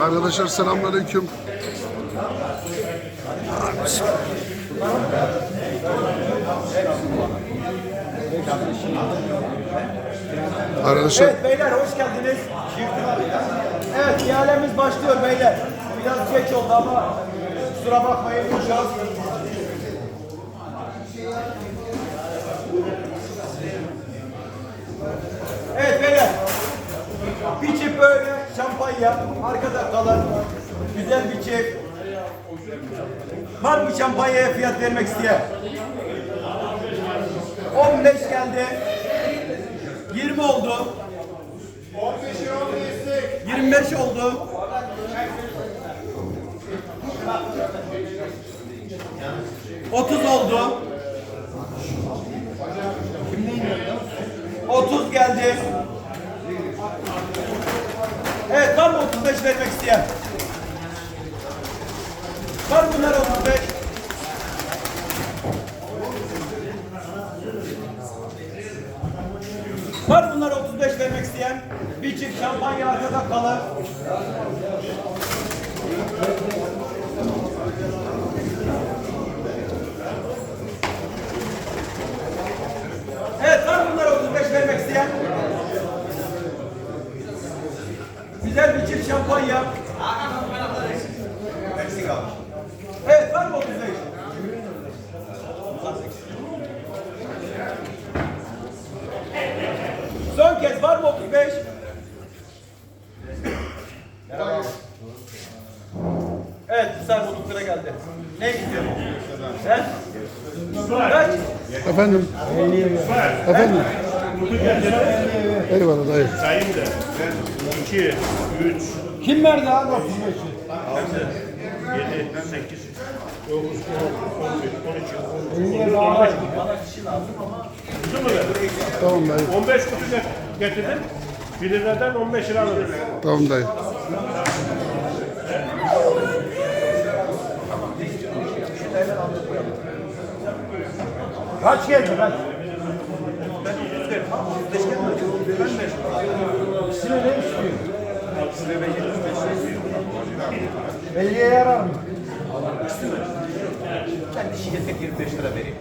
Arkadaşlar selamünaleyküm. Arkadaşlar Evet beyler hoş geldiniz. Evet ihalemiz başlıyor beyler. Biraz geç oldu ama kusura bakmayın şans. Evet beyler. Bir çift böyle şampanya arkada kalan güzel bir çift. Var mı şampanyaya fiyat vermek isteyen? 15 geldi. 20 oldu. 25 oldu. Otuz oldu. Otuz geldi. Evet 35 vermek isteyen? Var mı bunlar 35? Var bunlar 35 vermek isteyen? Bir çift şampanya arkada kalır. Evet var bunlar 35 vermek isteyen? Güzel bir çift şampanya. Evet var mı 35? Son kez var mı 35? Evet, sen bu geldi. Ne gidiyor? He? Kaç? efendim. Efendim. Eyvallah dayı. Sayayım da. 2, 3, Kim verdi abi 35'i? 7, 8, 9, 10, 11, 12, 13, 14, 15 kutu. Kutu mu ver? Tamam dayı. 15 kutu get- getirdim. 1 liradan 15 lira alırım. Tamam dayı. Kaç geldi kaç? İkisini ne istiyor? 50'ye yarar mı? Ben dişi getirip 25 lira vereyim.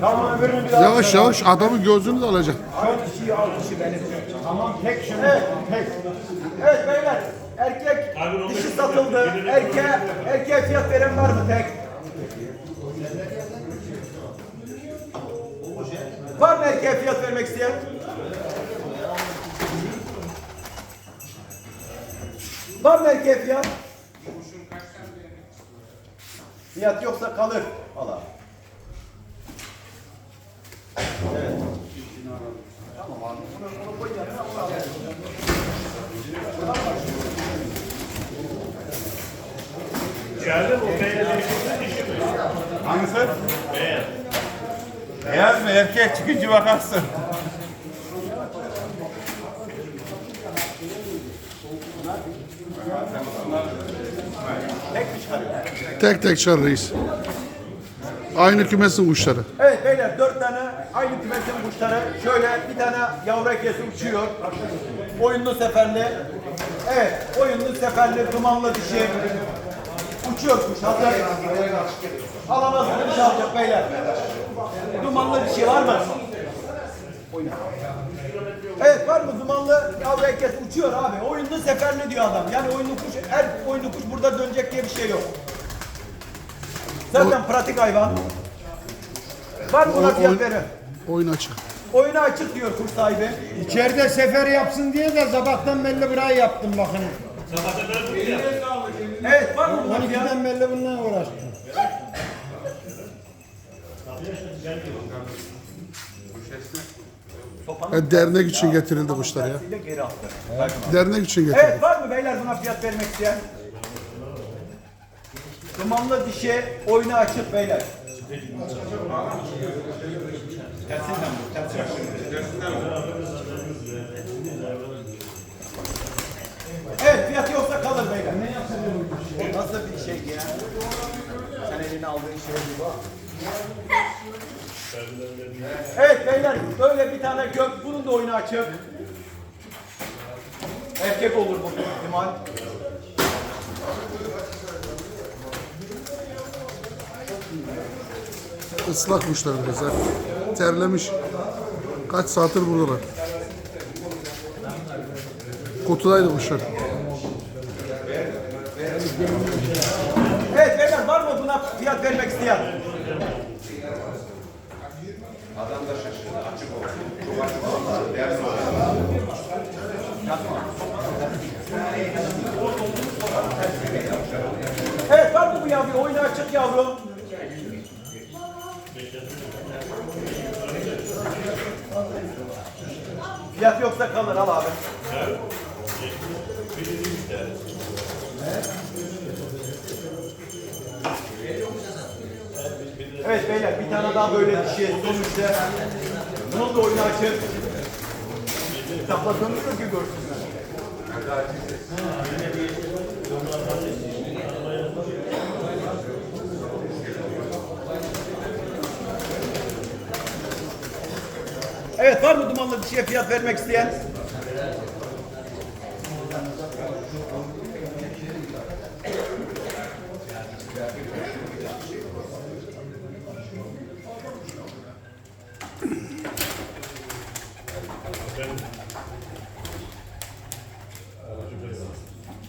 Tamam öbürünü bir daha. Yavaş yavaş adamın gözünü de alacak. Şu dişiyi al dişi benim. Tamam tek şunu. Tek. Evet beyler. Erkek dişi satıldı. Erkeğe, erkeğe fiyat veren var mı tek? Var mı erkeğe fiyat vermek isteyen? Var mı erkeğe fiyat? Fiyat yoksa kalır. Al abi. Geldi mi? O beyazın dişi mi? Hangisi? Beyaz. Beyaz mı? Erkek çıkınca bakarsın. Tek tek çağır reis. Aynı kümesin kuşları. Evet beyler dört tane aynı kümesin kuşları. Şöyle bir tane yavru ekesi uçuyor. Oyunlu seferli. Evet oyunlu seferli dumanlı dişi. Kuş hazır. Alamazsın diş alacak beyler. Dumanlı dişi var mı? Oyna. Evet var mı dumanlı yavru ekesi uçuyor abi. Oyunlu seferli diyor adam. Yani oyunlu kuş her oyunlu kuş burada dönecek diye bir şey yok. Zaten pratik hayvan. Var mı buna fiyat verin? Oyun açık. Oyunu açık diyor kuş sahibi. İçeride sefer yapsın diye de sabahtan belli burayı yaptım bakın. Evet var mı buna fiyat? 12'den belli bununla uğraştım. E, dernek için getirildi kuşlar ya. Geri attı. Dernek için getirildi. Evet var mı beyler buna fiyat vermek isteyen? Dumanlı dişi oyunu açık beyler. Tersinden bu, tersinden. Evet fiyat yoksa kalır beyler. O nasıl bir şey ya? Sen eline aldığın şey gibi. Evet beyler böyle bir tane gök. Bunun da oyunu açık. Erkek olur bu ihtimal. Islak kuşlar biraz. ha. Terlemiş. Kaç saattir buradalar. Kutudaydı kuşlar. Evet beyler var mı buna fiyat vermek isteyen? Evet var mı bu yavru? Oyunu açık yavru. Fiyat yoksa kalır al abi. Evet beyler bir tane daha böyle dişi sonuçta. Bunun da oyunu açık. Kitapladığınız da ki görsünler. Evet var mı dumanlı dişiye fiyat vermek isteyen?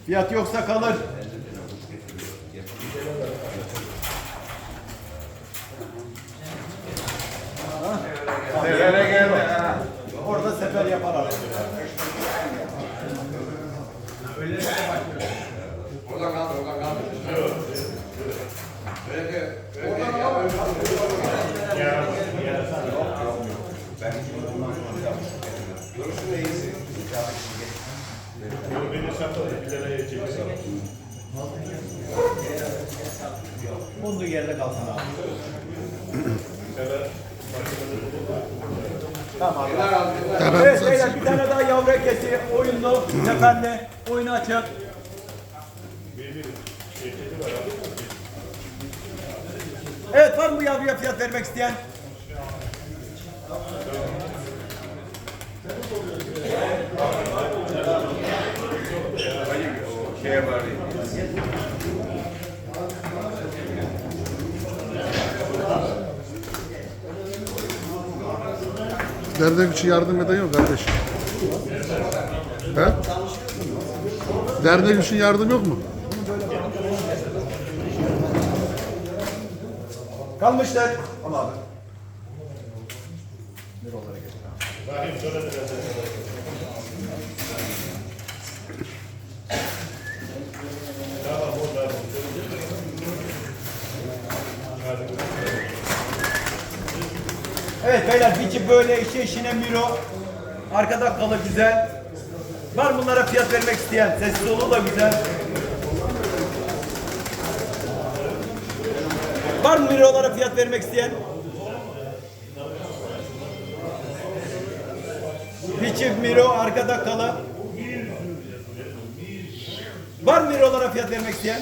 Fiyat yoksa kalır. Nereye geldi ha? Orada sefer yapar abi. Beni satmadı. Bir tane yiyecek. Bulunduğu yerde kalsın abi. Tamam abi. Evet beyler bir tane daha yavru kesi oyunlu efendi oyunu açık. Evet var mı bu yavruya fiyat vermek isteyen? Şey var. Dernek için yardım eden yok kardeş. He? Dernek için yardım yok mu? Kalmışlar. Ama abi. Evet beyler biçi böyle işe işine miro. Arkada kalı güzel. Var bunlara fiyat vermek isteyen. Ses solu da güzel. Var mı mirolara fiyat vermek isteyen? Biçi miro arkada kalı. Var mı mirolara fiyat vermek isteyen?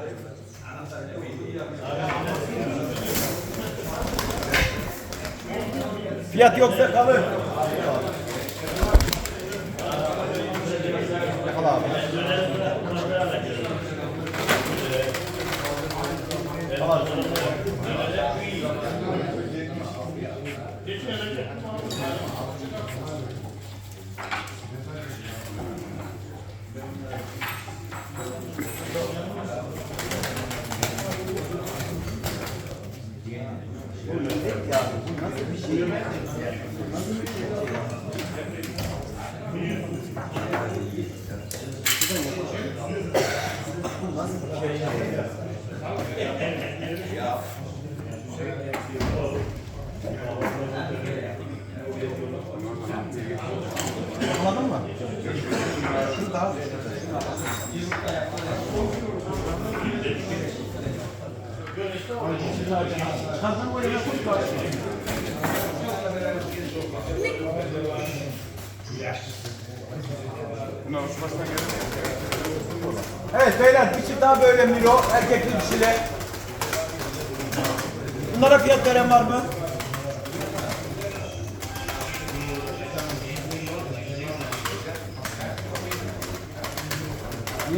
Fiyat yoksa kalır. Yakala abi. Anladın mı? Gerek yok. Evet beyler bir çift daha böyle Miro erkekli dişili. Bunlara fiyat veren var mı?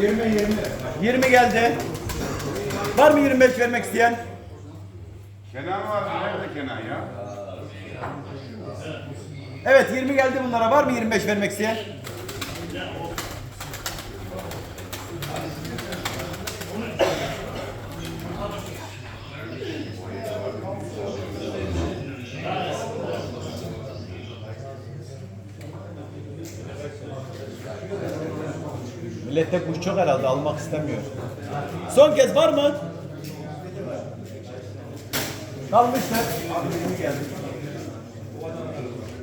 Yirmi yirmi. 20 geldi. Var mı 25 vermek isteyen? Kenan var. Nerede Kenan ya? Evet 20 geldi bunlara. Var mı 25 vermek isteyen? Millette kuş çok herhalde almak istemiyor. Son kez var mı? Kalmıştır. Abi 20 geldi.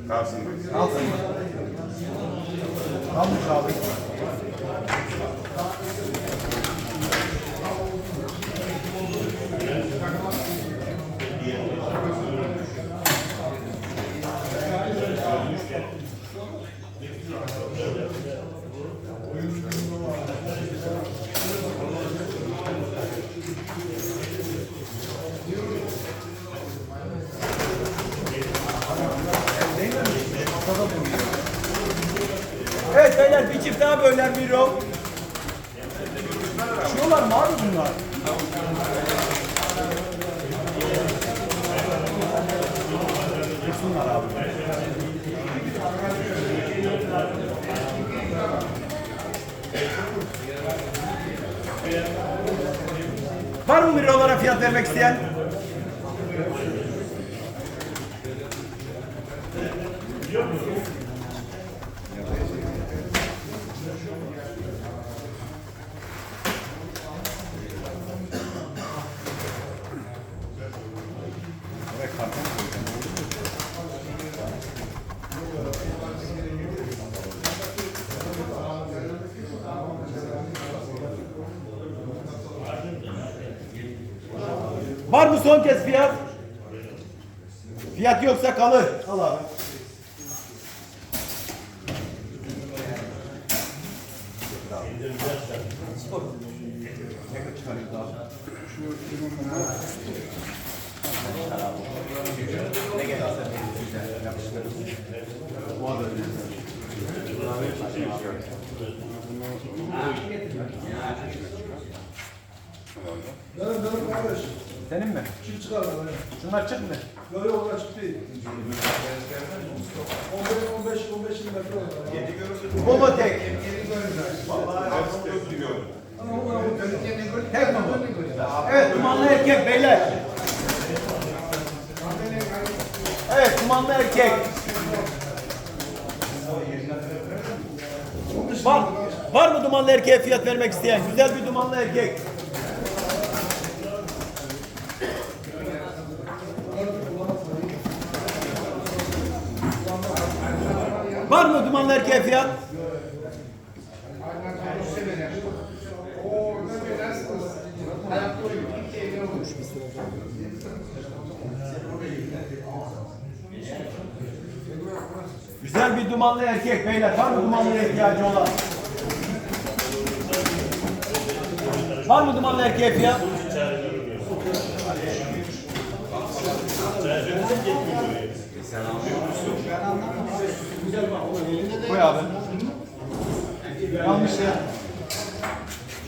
Kalsın. Kalsın mı? Kalmış abi. Evet beyler bir daha böler Miro. Şuyorlar mı abi bunlar? Dursunlar abi. Var mı Miro'lara fiyat vermek isteyen? Var mı son kez fiyat? Fiyat yoksa kalır. Al abi. Dönüm dönüm kardeş. Senin mi? Kim çıkar bana? Şunlar çık mı? Böyle olur açık değil. 15 15 15 metre olur. Bobotek. Ama o bu Tek mi bu? Evet dumanlı erkek beyler. Evet dumanlı erkek. Var, var mı dumanlı erkeğe fiyat vermek isteyen? Güzel bir dumanlı erkek. Var mı dumanlı erkeğe fiyat? Güzel bir dumanlı erkek beyler. Var mı dumanlıya ihtiyacı olan? Var mı dumanlı erkeğe fiyat? Koy abi. Yanlış ya.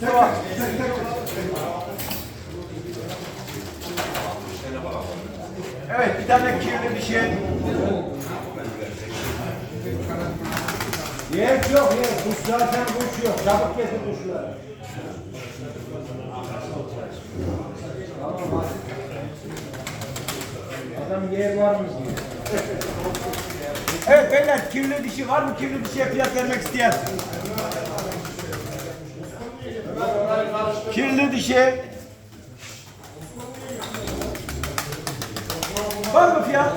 Devam. Evet bir tane kirli bir şey. Yer yok yer. Kuş zaten kuş yok. Çabuk getir kuşları. Adam yer var mı diyor. Evet beyler kirli dişi var mı kirli dişiye fiyat vermek isteyen? Kirli dişi. Var mı fiyat?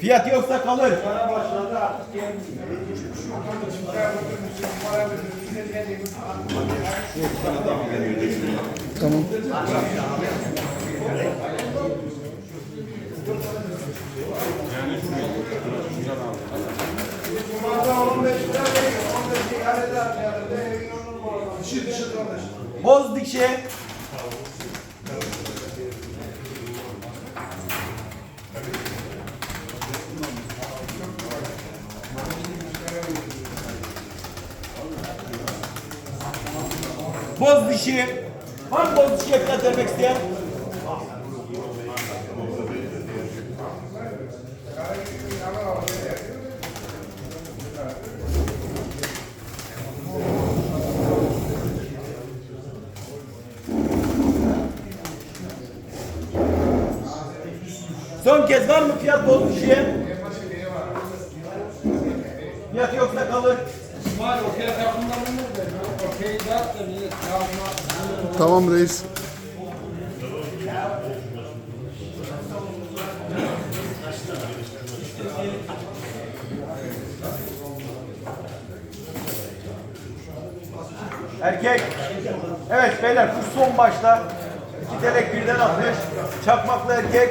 Fiyat yoksa kalır. Tamam. Boz dişi. Boz dişi. Var mı boz dişi fiyat vermek isteyen? Son kez var mı fiyat boz dişiye? Fiyat yoksa kalır. Tamam reis. Erkek. Evet beyler kuş son başta. İki telek birden atmış. Çakmaklı erkek.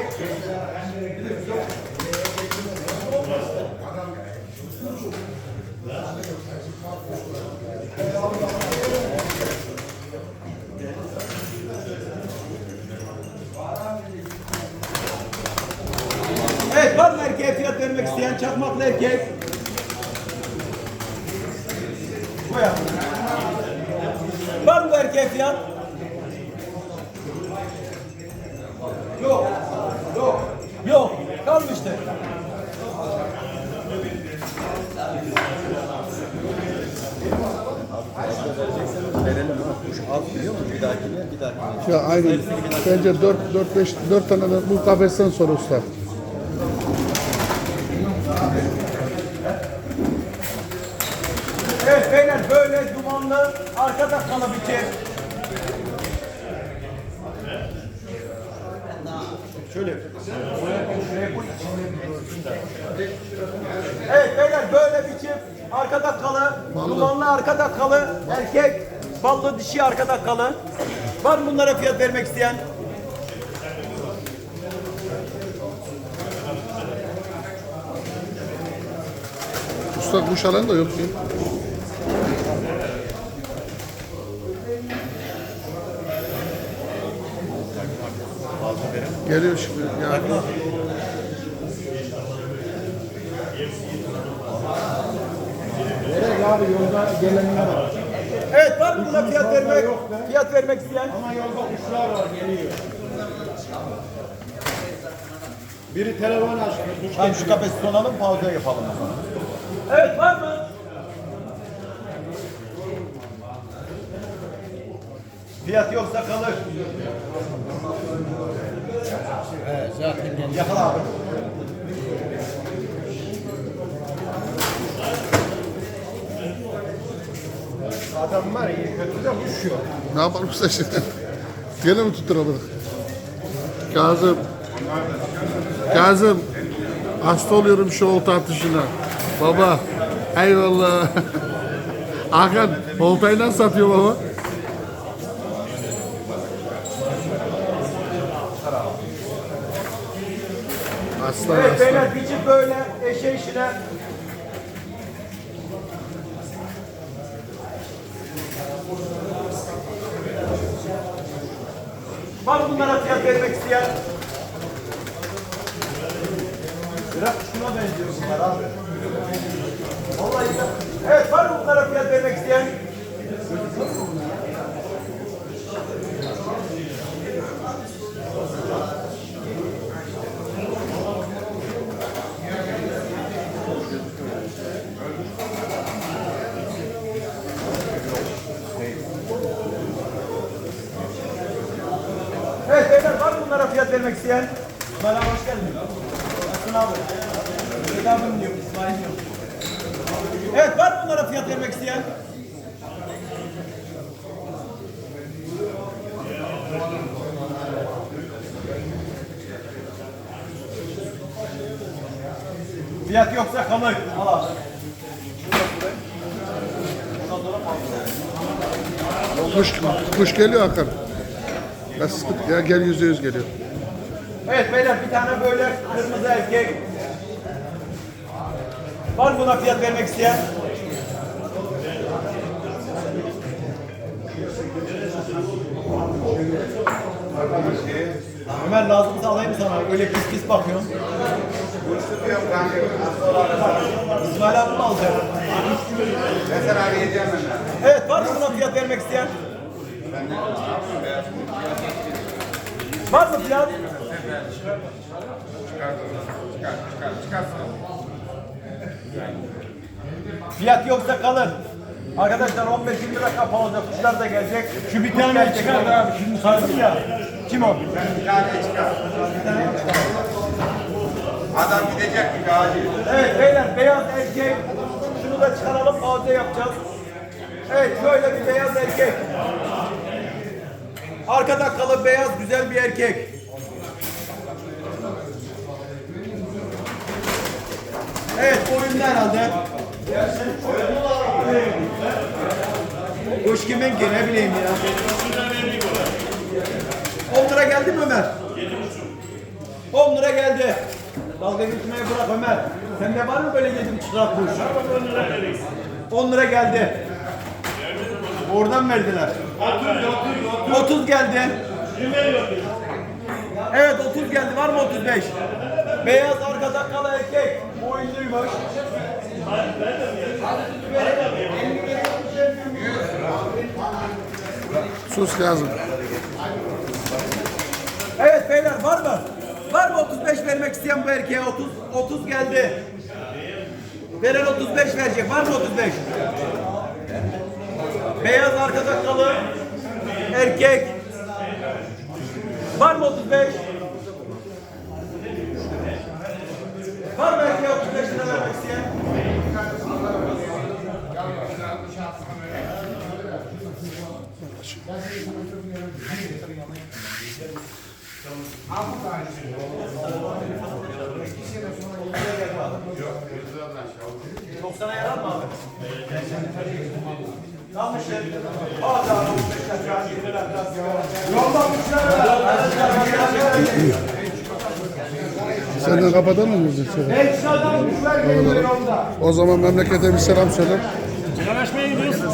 Evet var mı erkeğe fiyat vermek isteyen çakmaklı erkek? Var mı erkeğe fiyat? Yok. Yok. Yok. Kalmıştır. Ya aynen. Bence 4 4 5 4 tane de bu kafesten sonra usta. Evet beyler böyle dumanlı arka dakikalı Şöyle. Evet beyler böyle biçim arka dakikalı, dumanlı arka dakikalı erkek, ballı dişi arka dakikalı. Var mı bunlara fiyat vermek isteyen? Usta kuş alan da yok ki. Geliyor şimdi. Ya. Gerek abi yolda gelenler var. Evet var mı buna fiyat vermek, fiyat vermek isteyen? Ama yolda kuşlar var geliyor. Biri telefon açtı. Tamam şu kafesi sonalım pauza yapalım. Evet var mı? Fiyat yoksa kalır. Evet zaten Yakala abi. Adam var iyi kötü de yok. Ne yapalım usta şimdi? Gene mi tutturamadık? Kazım. Kazım. Hasta oluyorum şu olta atışına. Baba. Eyvallah. Hakan oltayı nasıl satıyor baba? Aslan Evet aslan. beyler biçim böyle eşe işine. Var bunlara fiyat vermek isteyen? Biraz şuna benziyor bunlar abi. Vallahi. Evet var mı bunlara fiyat vermek isteyen? Görüşmek isteyen bana hoş geldin. Aslan abi. Bedavım diyorum, İsmail diyorum. Evet var mı bunlara fiyat vermek isteyen? Fiyat yoksa kalır. Al abi. Kuş, kuş geliyor akar. Nasıl? Ya gel yüzde yüz geliyor. Evet beyler bir tane böyle kırmızı erkek. Var mı buna fiyat vermek isteyen? Ömer lazımsa alayım sana. Öyle pis pis bakıyorsun. İsmail abi mi alacak? Ben sana arayacağım ben. Evet var mı buna fiyat vermek isteyen? Var mı fiyat? Çıkar, çıkar, çıkar. Fiyat yoksa kalır. Arkadaşlar 15 lira kapalı olacak. Kuşlar da gelecek. Şu bir tane çıkar abi. Şimdi saydım ya. Kim o? Bir tane çıkar. Adam gidecek bir acil. Evet beyler beyaz erkek. Şunu da çıkaralım taze yapacağız. Evet şöyle bir beyaz erkek. Arkada kalı beyaz güzel bir erkek. Evet oyunda herhalde. Kuş kimin ki ne bileyim ya. 10 lira geldi mi Ömer? 10 lira geldi. Dalga geçmeye bırak Ömer. Sende var mı böyle 7,5 lira kuş? 10 lira geldi. Oradan verdiler. 30 geldi. Evet 30 geldi. Var mı 35? Beyaz arkada kalı erkek. Sus lazım. Evet beyler var mı? Var mı 35 vermek isteyen bu erkeğe 30 30 geldi. Veren 35 verecek. Var mı 35? Beyaz arkada kalı. Erkek. Var mı 35? Var mı erkeğe 35 lira vermek isteyen? Sana yarar mı abi? Yanlış yer. Hadi abi 15 dakika, 20 dakika. Yolda. Senden kapatalım mı bizi? Söyle. Ekstradan kuşlar geliyor yolda. O zaman memlekete bir selam söyle. Yanaşmaya gidiyorsun.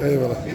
Eyvallah.